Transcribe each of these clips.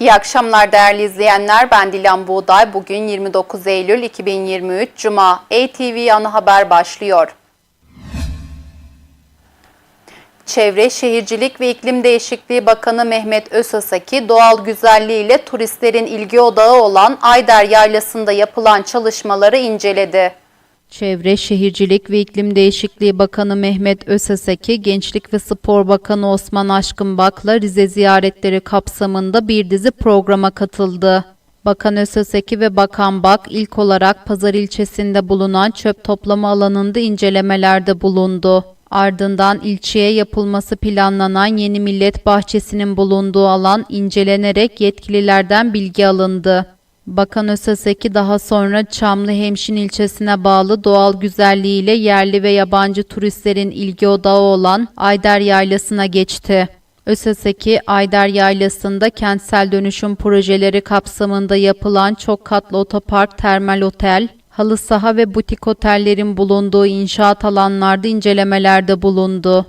İyi akşamlar değerli izleyenler. Ben Dilan Buğday. Bugün 29 Eylül 2023 Cuma. ATV Ana Haber başlıyor. Çevre, Şehircilik ve İklim Değişikliği Bakanı Mehmet Özasaki, doğal güzelliğiyle turistlerin ilgi odağı olan Ayder Yaylası'nda yapılan çalışmaları inceledi. Çevre, Şehircilik ve İklim Değişikliği Bakanı Mehmet Öseseki, Gençlik ve Spor Bakanı Osman Aşkınbak'la Rize ziyaretleri kapsamında bir dizi programa katıldı. Bakan Öseseki ve Bakan Bak ilk olarak Pazar ilçesinde bulunan çöp toplama alanında incelemelerde bulundu. Ardından ilçeye yapılması planlanan yeni millet bahçesinin bulunduğu alan incelenerek yetkililerden bilgi alındı. Bakan Öseseki daha sonra Çamlı Hemşin ilçesine bağlı doğal güzelliğiyle yerli ve yabancı turistlerin ilgi odağı olan Ayder Yaylası'na geçti. Öseseki, Ayder Yaylası'nda kentsel dönüşüm projeleri kapsamında yapılan çok katlı otopark, termal otel, halı saha ve butik otellerin bulunduğu inşaat alanlarda incelemelerde bulundu.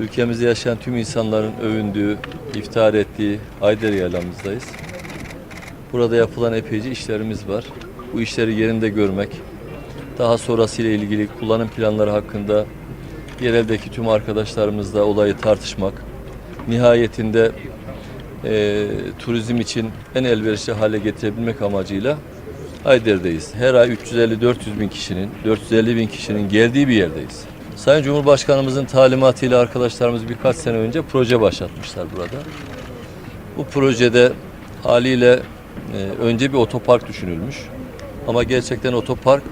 Ülkemizde yaşayan tüm insanların övündüğü, iftihar ettiği Ayder Yaylamızdayız. Burada yapılan epeyce işlerimiz var. Bu işleri yerinde görmek, daha sonrasıyla ilgili kullanım planları hakkında yereldeki tüm arkadaşlarımızla olayı tartışmak, nihayetinde eee, turizm için en elverişli hale getirebilmek amacıyla Ayder'deyiz. Her ay 350-400 bin kişinin, 450 bin kişinin geldiği bir yerdeyiz. Sayın Cumhurbaşkanımızın talimatıyla arkadaşlarımız birkaç sene önce proje başlatmışlar burada. Bu projede haliyle e, önce bir otopark düşünülmüş. Ama gerçekten otopark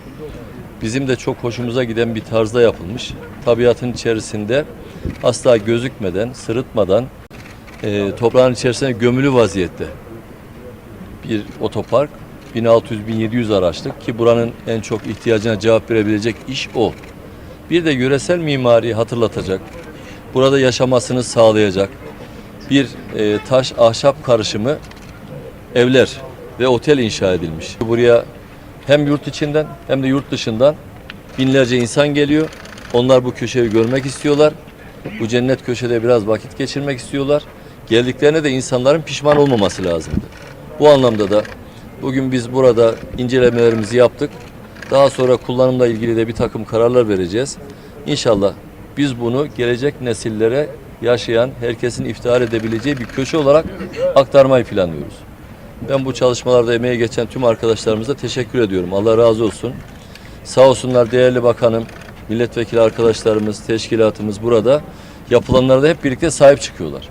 bizim de çok hoşumuza giden bir tarzda yapılmış. Tabiatın içerisinde asla gözükmeden, sırıtmadan e, toprağın içerisine gömülü vaziyette bir otopark. 1600-1700 araçlık ki buranın en çok ihtiyacına cevap verebilecek iş o. Bir de yöresel mimariyi hatırlatacak, burada yaşamasını sağlayacak bir e, taş ahşap karışımı evler ve otel inşa edilmiş. Buraya hem yurt içinden hem de yurt dışından binlerce insan geliyor. Onlar bu köşeyi görmek istiyorlar. Bu cennet köşede biraz vakit geçirmek istiyorlar. Geldiklerine de insanların pişman olmaması lazımdı. Bu anlamda da bugün biz burada incelemelerimizi yaptık. Daha sonra kullanımla ilgili de bir takım kararlar vereceğiz. İnşallah biz bunu gelecek nesillere yaşayan, herkesin iftihar edebileceği bir köşe olarak aktarmayı planlıyoruz. Ben bu çalışmalarda emeği geçen tüm arkadaşlarımıza teşekkür ediyorum. Allah razı olsun. Sağ olsunlar değerli bakanım, milletvekili arkadaşlarımız, teşkilatımız burada yapılanlara da hep birlikte sahip çıkıyorlar.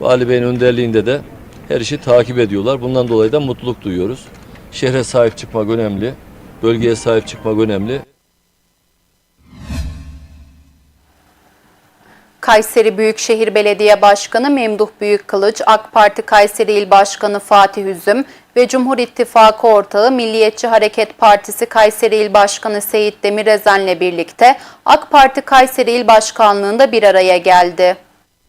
Vali Bey'in önderliğinde de her işi takip ediyorlar. Bundan dolayı da mutluluk duyuyoruz. Şehre sahip çıkmak önemli, bölgeye sahip çıkmak önemli. Kayseri Büyükşehir Belediye Başkanı Memduh Büyükkılıç, AK Parti Kayseri İl Başkanı Fatih Üzüm ve Cumhur İttifakı ortağı Milliyetçi Hareket Partisi Kayseri İl Başkanı Seyit Demirezen'le birlikte AK Parti Kayseri İl Başkanlığı'nda bir araya geldi.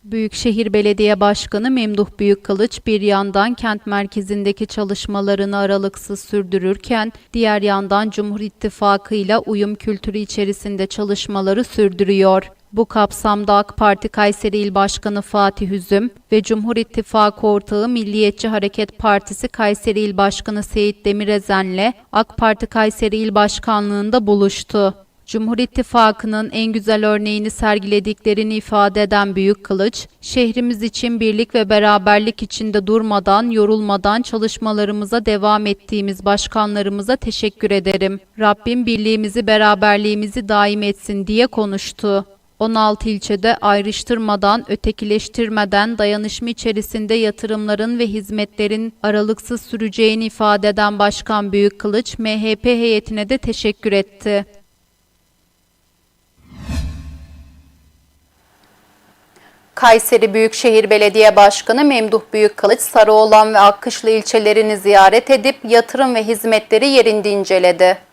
Büyükşehir Belediye Başkanı Memduh Büyükkılıç bir yandan kent merkezindeki çalışmalarını aralıksız sürdürürken diğer yandan Cumhur İttifakı ile uyum kültürü içerisinde çalışmaları sürdürüyor. Bu kapsamda AK Parti Kayseri İl Başkanı Fatih Üzüm ve Cumhur İttifakı ortağı Milliyetçi Hareket Partisi Kayseri İl Başkanı Seyit Demirezen'le AK Parti Kayseri İl Başkanlığı'nda buluştu. Cumhur İttifakı'nın en güzel örneğini sergilediklerini ifade eden Büyük Kılıç, şehrimiz için birlik ve beraberlik içinde durmadan, yorulmadan çalışmalarımıza devam ettiğimiz başkanlarımıza teşekkür ederim. Rabbim birliğimizi, beraberliğimizi daim etsin diye konuştu. 16 ilçede ayrıştırmadan, ötekileştirmeden dayanışma içerisinde yatırımların ve hizmetlerin aralıksız süreceğini ifade eden Başkan Büyük Kılıç, MHP heyetine de teşekkür etti. Kayseri Büyükşehir Belediye Başkanı Memduh Büyükkılıç, Sarıoğlan ve Akkışlı ilçelerini ziyaret edip yatırım ve hizmetleri yerinde inceledi.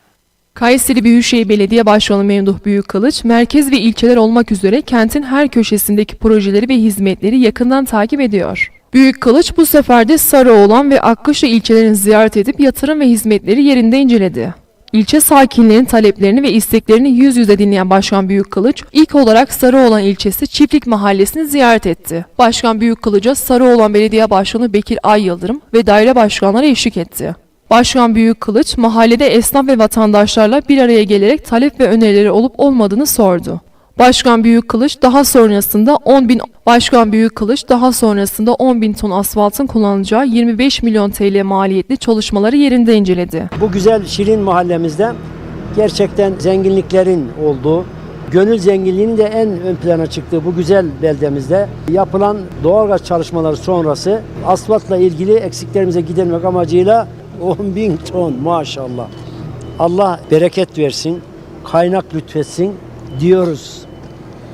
Kayseri Büyükşehir Belediye Başkanı Memduh Büyükkılıç, merkez ve ilçeler olmak üzere kentin her köşesindeki projeleri ve hizmetleri yakından takip ediyor. Büyükkılıç bu sefer de Sarıoğlan ve Akkuşlu ilçelerini ziyaret edip yatırım ve hizmetleri yerinde inceledi. İlçe sakinlerinin taleplerini ve isteklerini yüz yüze dinleyen Başkan Büyükkılıç, ilk olarak Sarıoğlan ilçesi Çiftlik Mahallesi'ni ziyaret etti. Başkan Büyükkılıç'a Sarıoğlan Belediye Başkanı Bekir Ay Yıldırım ve daire başkanları eşlik etti. Başkan Büyükkılıç, mahallede esnaf ve vatandaşlarla bir araya gelerek talep ve önerileri olup olmadığını sordu. Başkan Büyükkılıç daha sonrasında 10 bin Başkan Büyükkılıç daha sonrasında 10 bin ton asfaltın kullanılacağı 25 milyon TL maliyetli çalışmaları yerinde inceledi. Bu güzel Şirin mahallemizde gerçekten zenginliklerin olduğu, gönül zenginliğinin de en ön plana çıktığı bu güzel beldemizde yapılan doğalgaz çalışmaları sonrası asfaltla ilgili eksiklerimize gidermek amacıyla 10 bin ton maşallah. Allah bereket versin, kaynak lütfetsin diyoruz.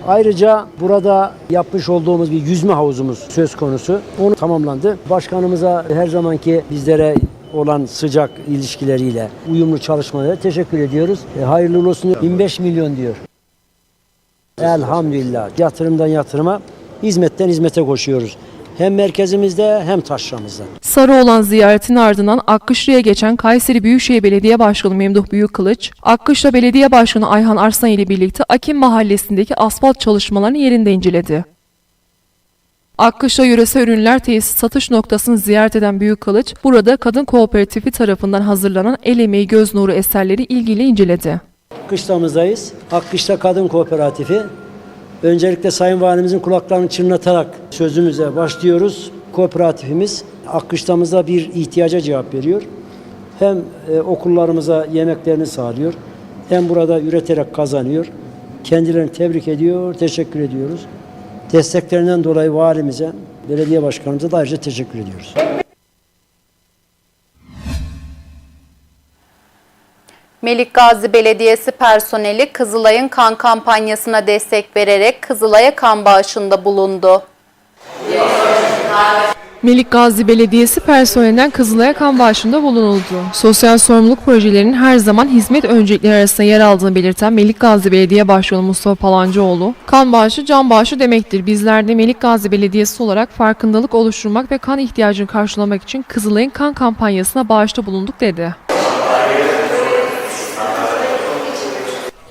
Ayrıca burada yapmış olduğumuz bir yüzme havuzumuz söz konusu. Onu tamamlandı. Başkanımıza her zamanki bizlere olan sıcak ilişkileriyle, uyumlu çalışmalara teşekkür ediyoruz. E, hayırlı olsun. 25 milyon diyor. Elhamdülillah. Yatırımdan yatırıma, hizmetten hizmete koşuyoruz. Hem merkezimizde hem taşramızda. Sarıoğlan ziyaretinin ardından Akkışlı'ya geçen Kayseri Büyükşehir Belediye Başkanı Memduh Büyükkılıç, Akkışla Belediye Başkanı Ayhan Arslan ile birlikte Akim Mahallesi'ndeki asfalt çalışmalarını yerinde inceledi. Akkışla Yöresel Ürünler Tesisi satış noktasını ziyaret eden Büyükkılıç, burada kadın kooperatifi tarafından hazırlanan el emeği göz nuru eserleri ilgiyle inceledi. Kışlamızdayız. Akkışla Kadın Kooperatifi. Öncelikle Sayın Valimizin kulaklarını çınlatarak sözümüze başlıyoruz. Kooperatifimiz Akkışlamızda bir ihtiyaca cevap veriyor. Hem e, okullarımıza yemeklerini sağlıyor, hem burada üreterek kazanıyor. Kendilerini tebrik ediyor, teşekkür ediyoruz. Desteklerinden dolayı valimize, belediye başkanımıza da ayrıca teşekkür ediyoruz. Melik Gazi Belediyesi personeli Kızılay'ın kan kampanyasına destek vererek Kızılay'a kan bağışında bulundu. Melik Gazi Belediyesi personelinden Kızılay'a kan bağışında bulunuldu. Sosyal sorumluluk projelerinin her zaman hizmet öncelikleri arasında yer aldığını belirten Melik Gazi Belediye Başkanı Mustafa Palancıoğlu, kan bağışı can bağışı demektir. Bizler de Melik Gazi Belediyesi olarak farkındalık oluşturmak ve kan ihtiyacını karşılamak için Kızılay'ın kan kampanyasına bağışta bulunduk dedi.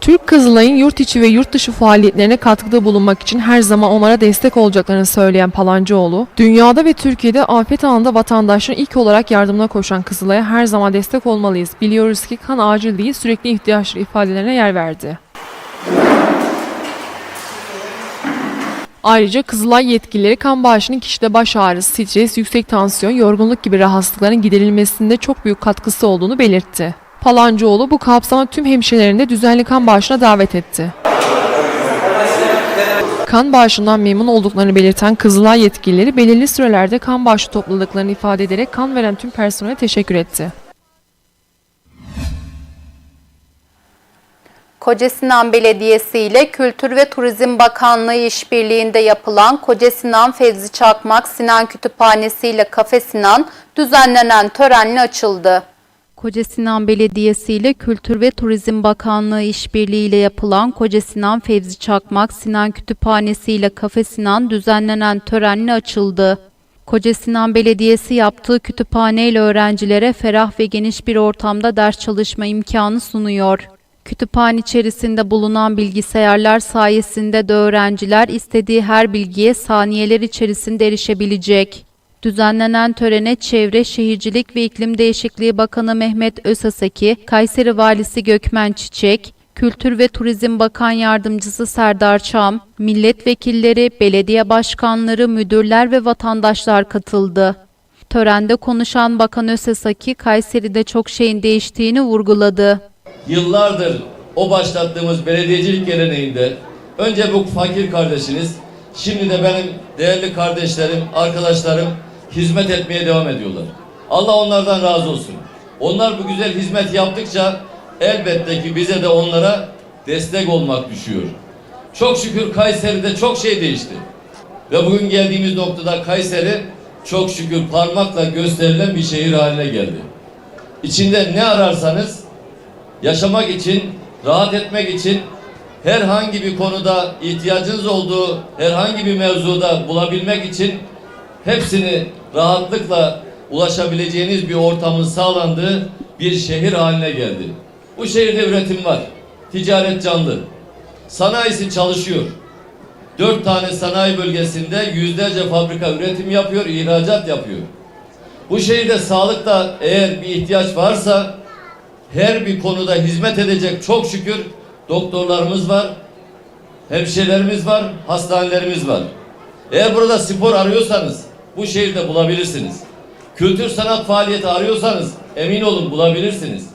Türk Kızılay'ın yurt içi ve yurt dışı faaliyetlerine katkıda bulunmak için her zaman onlara destek olacaklarını söyleyen Palancıoğlu, dünyada ve Türkiye'de afet anında vatandaşların ilk olarak yardımına koşan Kızılay'a her zaman destek olmalıyız. Biliyoruz ki kan acil değil sürekli ihtiyaçları ifadelerine yer verdi. Ayrıca Kızılay yetkilileri kan bağışının kişide baş ağrısı, stres, yüksek tansiyon, yorgunluk gibi rahatsızlıkların giderilmesinde çok büyük katkısı olduğunu belirtti. Palancıoğlu bu kapsamda tüm hemşirelerini düzenli kan bağışına davet etti. Kan bağışından memnun olduklarını belirten Kızılay yetkilileri belirli sürelerde kan bağışı topladıklarını ifade ederek kan veren tüm personele teşekkür etti. Kocasinan Belediyesi ile Kültür ve Turizm Bakanlığı işbirliğinde yapılan Kocasinan Fevzi Çakmak Sinan Kütüphanesi ile Kafe Sinan düzenlenen törenle açıldı. Kocasinan Belediyesi ile Kültür ve Turizm Bakanlığı işbirliğiyle yapılan Kocasinan Fevzi Çakmak Sinan Kütüphanesi ile Kafe Sinan düzenlenen törenle açıldı. Kocasinan Belediyesi yaptığı kütüphane ile öğrencilere ferah ve geniş bir ortamda ders çalışma imkanı sunuyor. Kütüphane içerisinde bulunan bilgisayarlar sayesinde de öğrenciler istediği her bilgiye saniyeler içerisinde erişebilecek. Düzenlenen törene Çevre, Şehircilik ve İklim Değişikliği Bakanı Mehmet Özaseki, Kayseri Valisi Gökmen Çiçek, Kültür ve Turizm Bakan Yardımcısı Serdar Çam, milletvekilleri, belediye başkanları, müdürler ve vatandaşlar katıldı. Törende konuşan Bakan Özaseki, Kayseri'de çok şeyin değiştiğini vurguladı. Yıllardır o başlattığımız belediyecilik geleneğinde önce bu fakir kardeşiniz, şimdi de benim değerli kardeşlerim, arkadaşlarım hizmet etmeye devam ediyorlar. Allah onlardan razı olsun. Onlar bu güzel hizmet yaptıkça elbette ki bize de onlara destek olmak düşüyor. Çok şükür Kayseri'de çok şey değişti. Ve bugün geldiğimiz noktada Kayseri çok şükür parmakla gösterilen bir şehir haline geldi. İçinde ne ararsanız yaşamak için, rahat etmek için herhangi bir konuda ihtiyacınız olduğu herhangi bir mevzuda bulabilmek için hepsini rahatlıkla ulaşabileceğiniz bir ortamın sağlandığı bir şehir haline geldi. Bu şehirde üretim var. Ticaret canlı. Sanayisi çalışıyor. Dört tane sanayi bölgesinde yüzlerce fabrika üretim yapıyor, ihracat yapıyor. Bu şehirde sağlıkta eğer bir ihtiyaç varsa her bir konuda hizmet edecek çok şükür doktorlarımız var, hemşirelerimiz var, hastanelerimiz var. Eğer burada spor arıyorsanız bu şehirde bulabilirsiniz. Kültür sanat faaliyeti arıyorsanız emin olun bulabilirsiniz.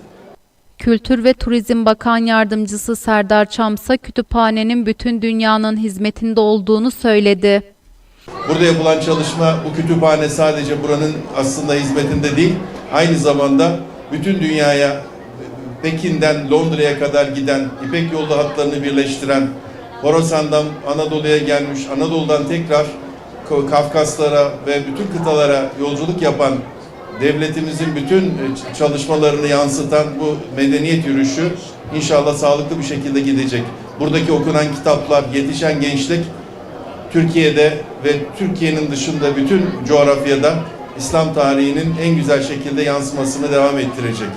Kültür ve Turizm Bakan Yardımcısı Serdar Çamsa kütüphanenin bütün dünyanın hizmetinde olduğunu söyledi. Burada yapılan çalışma bu kütüphane sadece buranın aslında hizmetinde değil, aynı zamanda bütün dünyaya Pekin'den Londra'ya kadar giden, İpek yolu hatlarını birleştiren, Horasan'dan Anadolu'ya gelmiş, Anadolu'dan tekrar Kafkaslara ve bütün kıtalara yolculuk yapan devletimizin bütün e, çalışmalarını yansıtan bu medeniyet yürüyüşü inşallah sağlıklı bir şekilde gidecek. Buradaki okunan kitaplar, yetişen gençlik Türkiye'de ve Türkiye'nin dışında bütün coğrafyada İslam tarihinin en güzel şekilde yansımasını devam ettirecek.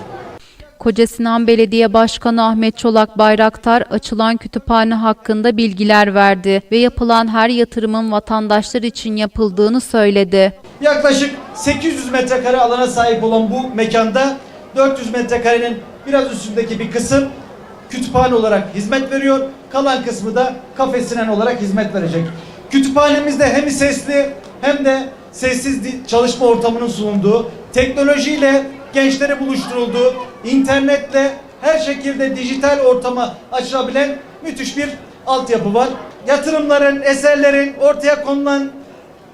Kocasinan Belediye Başkanı Ahmet Çolak Bayraktar açılan kütüphane hakkında bilgiler verdi ve yapılan her yatırımın vatandaşlar için yapıldığını söyledi. Yaklaşık 800 metrekare alana sahip olan bu mekanda 400 metrekarenin biraz üstündeki bir kısım kütüphane olarak hizmet veriyor. Kalan kısmı da kafesinen olarak hizmet verecek. Kütüphanemizde hem sesli hem de sessiz çalışma ortamının sunulduğu, teknolojiyle gençlere buluşturulduğu, internetle her şekilde dijital ortama açılabilen müthiş bir altyapı var. Yatırımların, eserlerin, ortaya konulan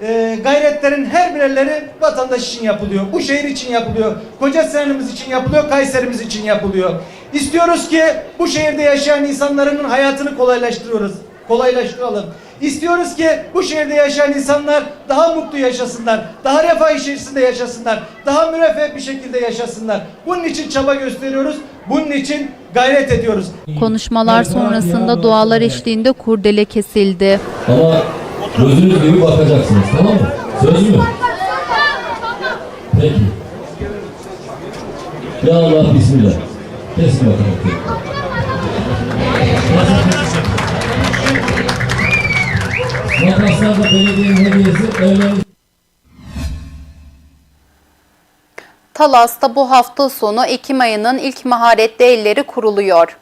e, gayretlerin her birerleri vatandaş için yapılıyor. Bu şehir için yapılıyor. Koca Sinan'ımız için yapılıyor. Kayserimiz için yapılıyor. İstiyoruz ki bu şehirde yaşayan insanların hayatını kolaylaştırıyoruz. Kolaylaştıralım. İstiyoruz ki bu şehirde yaşayan insanlar daha mutlu yaşasınlar. Daha refah içerisinde yaşasınlar. Daha müreffeh bir şekilde yaşasınlar. Bunun için çaba gösteriyoruz. Bunun için gayret ediyoruz. Konuşmalar sonrasında dualar eşliğinde kurdele kesildi. Ama gözünüz gibi bakacaksınız tamam mı? Söz mü? Peki. Ya Allah Bismillah. Kesin bakalım. Makaslar da belediyenin hediyesi evleriniz Talas'ta bu hafta sonu Ekim ayının ilk maharetli elleri kuruluyor.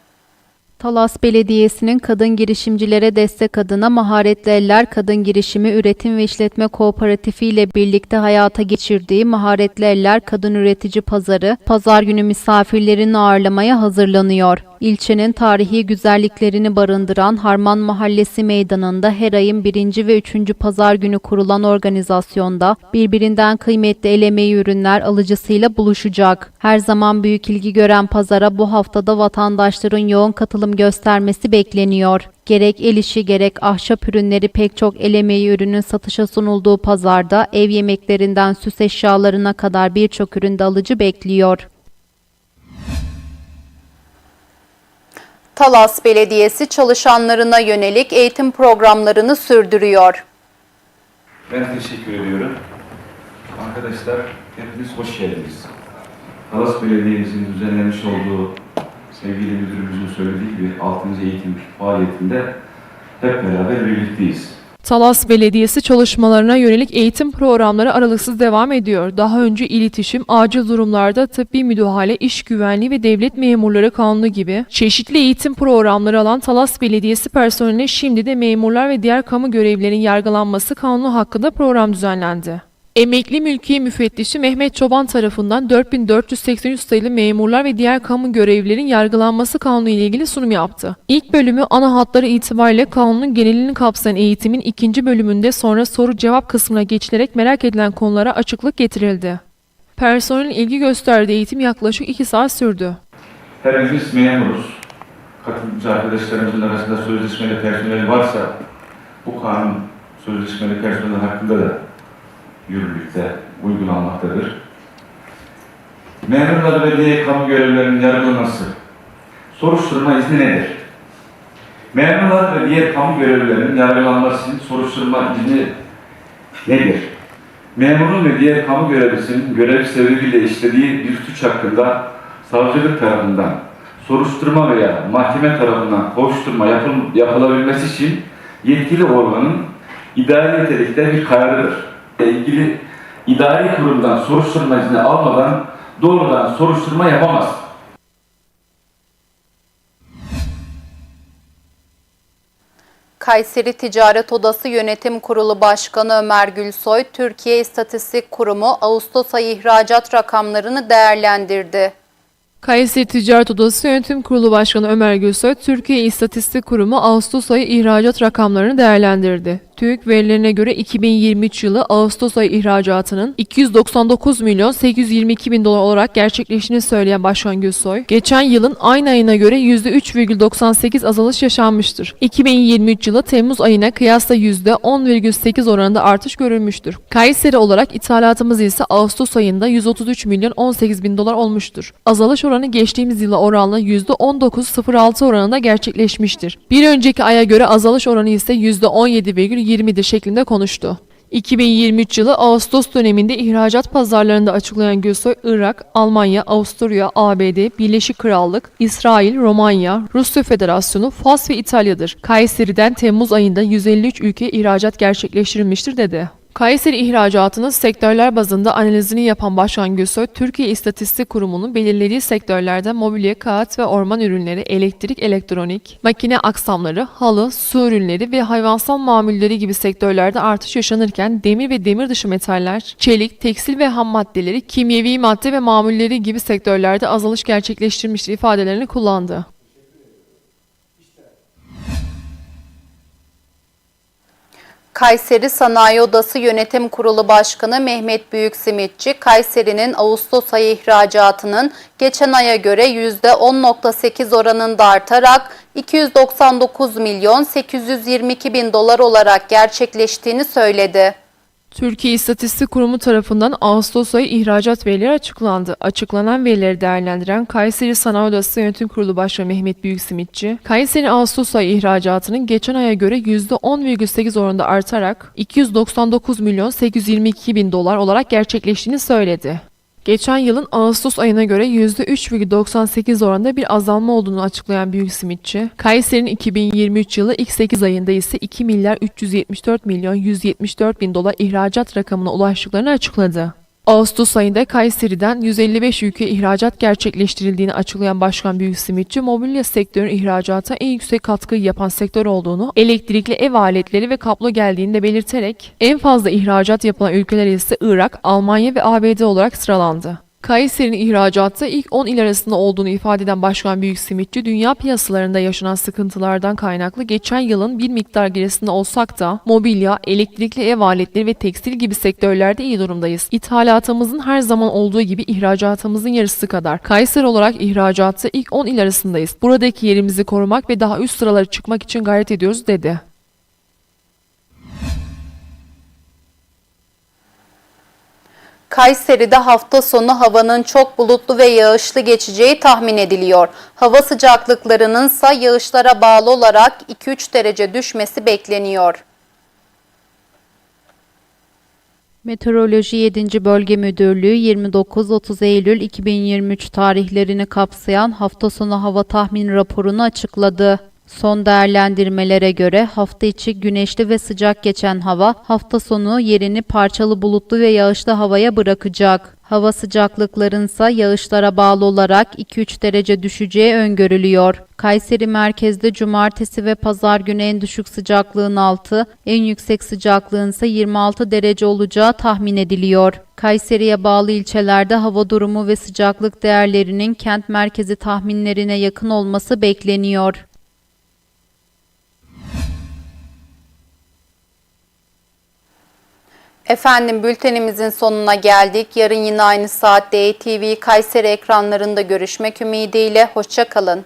Talas Belediyesi'nin kadın girişimcilere destek adına Maharetli Eller Kadın Girişimi Üretim ve İşletme Kooperatifi ile birlikte hayata geçirdiği Maharetli Eller Kadın Üretici Pazarı, pazar günü misafirlerini ağırlamaya hazırlanıyor. İlçenin tarihi güzelliklerini barındıran Harman Mahallesi meydanında her ayın birinci ve üçüncü pazar günü kurulan organizasyonda birbirinden kıymetli el emeği ürünler alıcısıyla buluşacak. Her zaman büyük ilgi gören pazara bu haftada vatandaşların yoğun katılım göstermesi bekleniyor. Gerek el işi gerek ahşap ürünleri pek çok el emeği ürünün satışa sunulduğu pazarda ev yemeklerinden süs eşyalarına kadar birçok üründe alıcı bekliyor. Talas Belediyesi çalışanlarına yönelik eğitim programlarını sürdürüyor. Ben teşekkür ediyorum. Arkadaşlar hepiniz hoş geldiniz. Talas Belediye'mizin düzenlemiş olduğu sevgili müdürümüzün söylediği gibi 6. eğitim faaliyetinde hep beraber birlikteyiz. Talas Belediyesi çalışmalarına yönelik eğitim programları aralıksız devam ediyor. Daha önce iletişim, acil durumlarda tıbbi müdahale, iş güvenliği ve devlet memurları kanunu gibi çeşitli eğitim programları alan Talas Belediyesi personeline şimdi de memurlar ve diğer kamu görevlilerinin yargılanması kanunu hakkında program düzenlendi. Emekli Mülkiye Müfettişi Mehmet Çoban tarafından 4483 sayılı memurlar ve diğer kamu görevlilerin yargılanması kanunu ile ilgili sunum yaptı. İlk bölümü ana hatları itibariyle kanunun genelini kapsayan eğitimin ikinci bölümünde sonra soru cevap kısmına geçilerek merak edilen konulara açıklık getirildi. Personelin ilgi gösterdiği eğitim yaklaşık 2 saat sürdü. Hepimiz memuruz. Katılımcı arkadaşlarımızın arasında sözleşmeli personel varsa bu kanun sözleşmeli personel hakkında da yürürlükte uygulanmaktadır. Memurlar ve diğer kamu görevlilerinin yargılanması. Soruşturma izni nedir? Memurlar ve diğer kamu görevlilerinin yargılanması için soruşturma izni nedir? Memurun ve diğer kamu görevlisinin görev sebebiyle işlediği bir suç hakkında savcılık tarafından soruşturma veya mahkeme tarafından kovuşturma yapıl- yapılabilmesi için yetkili organın idari nitelikte bir kararıdır. Ile ilgili idari kurumdan soruşturma izni almadan doğrudan soruşturma yapamaz. Kayseri Ticaret Odası Yönetim Kurulu Başkanı Ömer Gülsoy, Türkiye İstatistik Kurumu Ağustos ayı ihracat rakamlarını değerlendirdi. Kayseri Ticaret Odası Yönetim Kurulu Başkanı Ömer Gülsoy, Türkiye İstatistik Kurumu Ağustos ayı ihracat rakamlarını değerlendirdi. TÜİK verilerine göre 2023 yılı Ağustos ayı ihracatının 299 milyon 822 bin dolar olarak gerçekleştiğini söyleyen Başkan Gülsoy, geçen yılın aynı ayına göre %3,98 azalış yaşanmıştır. 2023 yılı Temmuz ayına kıyasla %10,8 oranında artış görülmüştür. Kayseri olarak ithalatımız ise Ağustos ayında 133 milyon 18 bin dolar olmuştur. Azalış oranı geçtiğimiz yıla oranla %19,06 oranında gerçekleşmiştir. Bir önceki aya göre azalış oranı ise %17,20'dir şeklinde konuştu. 2023 yılı Ağustos döneminde ihracat pazarlarında açıklayan Gülsoy, Irak, Almanya, Avusturya, ABD, Birleşik Krallık, İsrail, Romanya, Rusya Federasyonu, Fas ve İtalya'dır. Kayseri'den Temmuz ayında 153 ülke ihracat gerçekleştirilmiştir dedi. Kayseri ihracatının sektörler bazında analizini yapan Başkan Gülsoy, Türkiye İstatistik Kurumu'nun belirlediği sektörlerde mobilya, kağıt ve orman ürünleri, elektrik, elektronik, makine aksamları, halı, su ürünleri ve hayvansal mamulleri gibi sektörlerde artış yaşanırken demir ve demir dışı metaller, çelik, tekstil ve ham maddeleri, kimyevi madde ve mamulleri gibi sektörlerde azalış gerçekleştirmiştir ifadelerini kullandı. Kayseri Sanayi Odası Yönetim Kurulu Başkanı Mehmet Büyüksimitçi, Kayseri'nin Ağustos ayı ihracatının geçen aya göre %10.8 oranında artarak 299 milyon 822 bin dolar olarak gerçekleştiğini söyledi. Türkiye İstatistik Kurumu tarafından Ağustos ayı ihracat verileri açıklandı. Açıklanan verileri değerlendiren Kayseri Sanayi Odası Yönetim Kurulu Başkanı Mehmet Büyüksimitçi, Kayseri Ağustos ayı ihracatının geçen aya göre %10,8 oranında artarak 299 milyon 822 bin dolar olarak gerçekleştiğini söyledi. Geçen yılın Ağustos ayına göre %3,98 oranında bir azalma olduğunu açıklayan Büyüksimitçi, Kayseri'nin 2023 yılı ilk 8 ayında ise 2 milyar 374 milyon 174 bin dolar ihracat rakamına ulaştıklarını açıkladı. Ağustos ayında Kayseri'den 155 ülke ihracat gerçekleştirildiğini açıklayan Başkan Büyüksimitçi, mobilya sektörünün ihracata en yüksek katkıyı yapan sektör olduğunu, elektrikli ev aletleri ve kablo geldiğini de belirterek, en fazla ihracat yapılan ülkeler ise Irak, Almanya ve ABD olarak sıralandı. Kayseri'nin ihracatta ilk 10 il arasında olduğunu ifade eden Başkan Büyüksimitçi, dünya piyasalarında yaşanan sıkıntılardan kaynaklı geçen yılın bir miktar gerisinde olsak da mobilya, elektrikli ev aletleri ve tekstil gibi sektörlerde iyi durumdayız. İthalatımızın her zaman olduğu gibi ihracatımızın yarısı kadar. Kayseri olarak ihracatta ilk 10 il arasındayız. Buradaki yerimizi korumak ve daha üst sıralara çıkmak için gayret ediyoruz dedi. Kayseri'de hafta sonu havanın çok bulutlu ve yağışlı geçeceği tahmin ediliyor. Hava sıcaklıklarının ise yağışlara bağlı olarak 2-3 derece düşmesi bekleniyor. Meteoroloji 7. Bölge Müdürlüğü 29-30 Eylül 2023 tarihlerini kapsayan hafta sonu hava tahmin raporunu açıkladı. Son değerlendirmelere göre hafta içi güneşli ve sıcak geçen hava hafta sonu yerini parçalı bulutlu ve yağışlı havaya bırakacak. Hava sıcaklıklarınsa yağışlara bağlı olarak 2-3 derece düşeceği öngörülüyor. Kayseri merkezde cumartesi ve pazar günü en düşük sıcaklığın 6, en yüksek sıcaklığın ise 26 derece olacağı tahmin ediliyor. Kayseri'ye bağlı ilçelerde hava durumu ve sıcaklık değerlerinin kent merkezi tahminlerine yakın olması bekleniyor. Efendim bültenimizin sonuna geldik. Yarın yine aynı saatte ATV Kayseri ekranlarında görüşmek ümidiyle. Hoşçakalın.